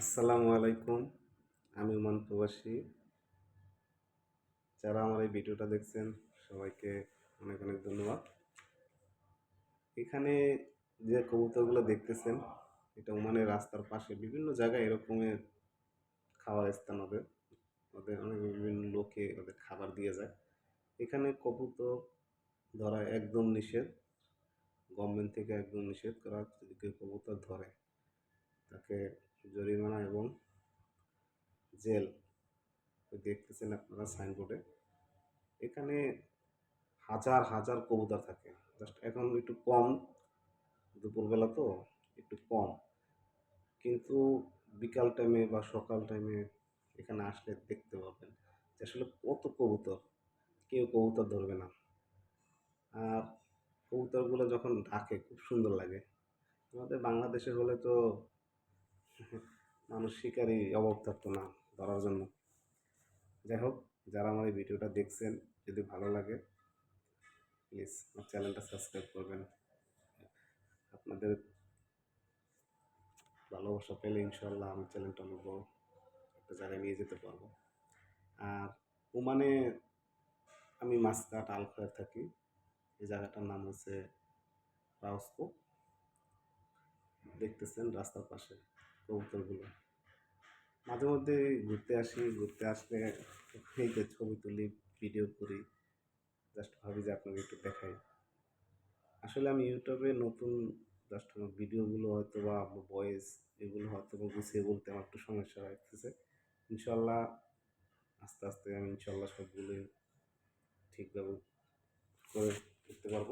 আসসালামু আলাইকুম। আমি উমান প্রবাসী। যারা আমার এই ভিডিওটা দেখছেন, সবাইকে অনেক অনেক ধন্যবাদ। এখানে যে কবুতরগুলো দেখতেছেন, এটা ওমানের রাস্তার পাশে বিভিন্ন জায়গায় এরকমের খাওয়ার স্থান ওদের। ওদের অনেক বিভিন্ন লোকে ওদের খাবার দিয়ে যায়। এখানে কবুতর ধরা একদম নিষেধ। গভর্নমেন্ট থেকে একদম নিষেধ করা যদি কেউ কবুতর ধরে, তাকে জরিমানা এবং জেল। দেখতেছেন আপনারা সাইনবোর্ডে এখানে হাজার হাজার কবুতর থাকে। জাস্ট এখন একটু কম, দুপুরবেলা তো একটু কম। কিন্তু বিকাল টাইমে বা সকাল টাইমে এখানে আসলে দেখতে পাবেন যে আসলে কত কবুতর, কেউ কবুতর ধরবে না। আর কবুতরগুলো যখন ডাকে, খুব সুন্দর লাগে। আমাদের বাংলাদেশে হলে তো মানুষ শিকারই অভাব থাকতো না ধরার জন্য। যাই হোক, যারা আমার এই ভিডিওটা দেখছেন, যদি ভালো লাগে প্লিজ আমার চ্যানেলটা সাবস্ক্রাইব করবেন। আপনাদের ভালোবাসা পেলে ইনশাল্লাহ আমি চ্যানেলটা অনেক বড় একটা জায়গায় নিয়ে যেতে পারব। আর ওমানে আমি মাসকাট আলখয়ার থাকি। এই জায়গাটার নাম হচ্ছে রাউস্কো দেখতেছেন রাস্তার পাশে কবুতরগুলো। মাঝে মধ্যে ঘুরতে আসি, ঘুরতে আসলে এই ছবি তুলি ভিডিও করি। জাস্ট ভাবি যে আপনাকে একটু দেখাই। আসলে আমি ইউটিউবে নতুন জাস্ট আমার ভিডিওগুলো হয়তো বা ভয়েস এগুলো হয়তো বা গুছিয়ে বলতে আমার একটু সমস্যা লাগতেছে ইনশাল্লাহ আস্তে আস্তে আমি ইনশাল্লাহ সবগুলোই ঠিকভাবে করে করতে পারব।